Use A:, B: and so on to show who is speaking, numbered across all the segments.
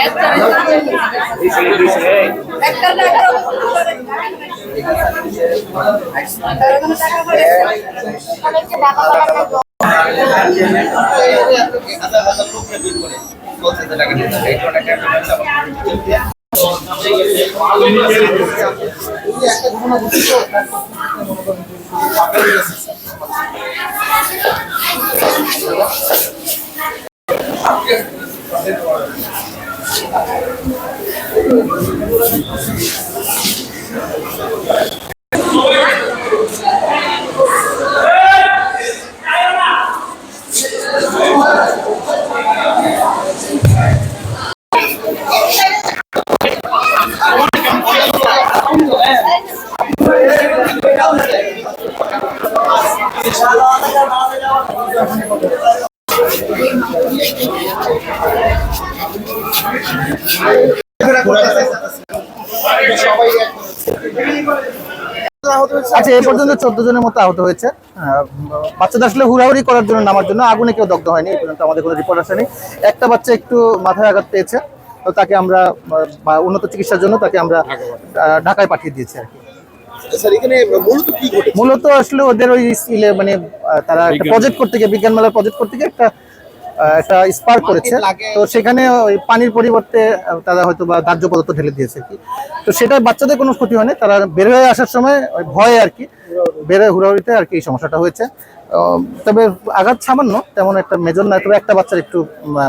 A: একটা ঘটনা বুঝতে পারছি చాలా আচ্ছা এই পর্যন্ত চোদ্দ জনের মতো আহত হয়েছে। আহ, বাচ্চাদের আসলে হুড়াহুড়ি করার জন্য নামার জন্য আগুনে কেউ দগ্ধ হয়নি এই পর্যন্ত আমাদের কোনো রিপোর্ট আসেনি। একটা বাচ্চা একটু মাথায় আঘাত পেয়েছে তো তাকে আমরা উন্নত চিকিৎসার জন্য তাকে আমরা ঢাকায় পাঠিয়ে দিয়েছি আর কি।
B: মূলত
A: আসলে ওদের ওই মানে তারা একটা প্রজেক্ট করতে গিয়ে বিজ্ঞান মেলার প্রজেক্ট করতে গিয়ে একটা একটা স্পার্ক করেছে। তো সেখানে ওই পানির পরিবর্তে তারা হয়তো বা দাহ্য পদার্থ ঢেলে দিয়েছে আর কি। তো সেটা বাচ্চাদের কোনো ক্ষতি হয়নি। তারা বের হয়ে আসার সময় ওই ভয়ে আর কি বের হয়ে হুড়াহুড়িতে আর কি এই সমস্যাটা হয়েছে। তবে আঘাত সামান্য তেমন একটা মেজর নয় তবে একটা বাচ্চার একটু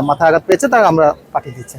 A: মাথা আঘাত পেয়েছে তা আমরা পাঠিয়ে দিচ্ছি।